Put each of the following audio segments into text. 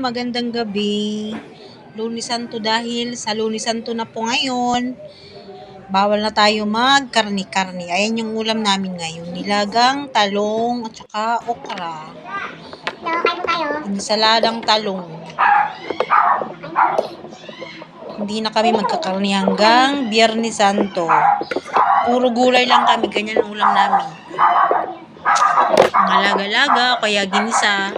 magandang gabi. Lunes Santo dahil sa Lunes Santo na po ngayon, bawal na tayo magkarni-karni. Ayan yung ulam namin ngayon. Nilagang talong at saka okra. Insaladang talong. Hindi na kami magkakarni hanggang Biyernes Santo. Puro gulay lang kami. Ganyan ang ulam namin. Mga laga-laga, kaya ginisa.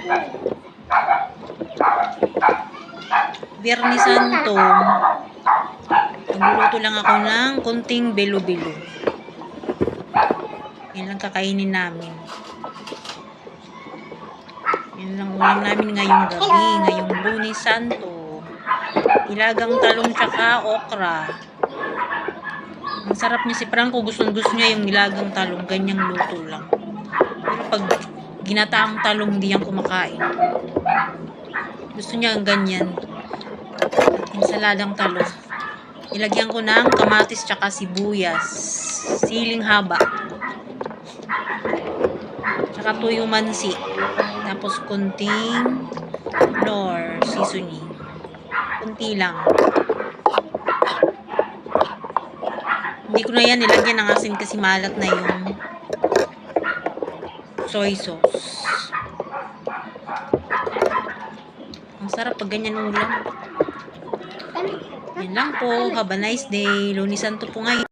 Biyernes Santo, nagluluto lang ako ng konting belo-belo. Yan lang kakainin namin. Yan lang ulam namin ngayong gabi, ngayong Lunes Santo. Ilagang talong tsaka okra. Ang sarap niya si Franco, gustong gusto niya yung nilagang talong, ganyang luto lang. Pero pag ginataang talong, hindi yan kumakain. Gusto niya ang ganyan. Insaladang talong. Ilagyan ko ng kamatis tsaka sibuyas. Siling haba. Tsaka tuyo mansi. Tapos kunting nor seasoning. Kunti lang. Hindi ko na yan nilagyan ng asin kasi malat na yung soy sauce. Ang sarap pag ganyan ulam. Yan lang po. Have a nice day. Lunes Santo po ngayon.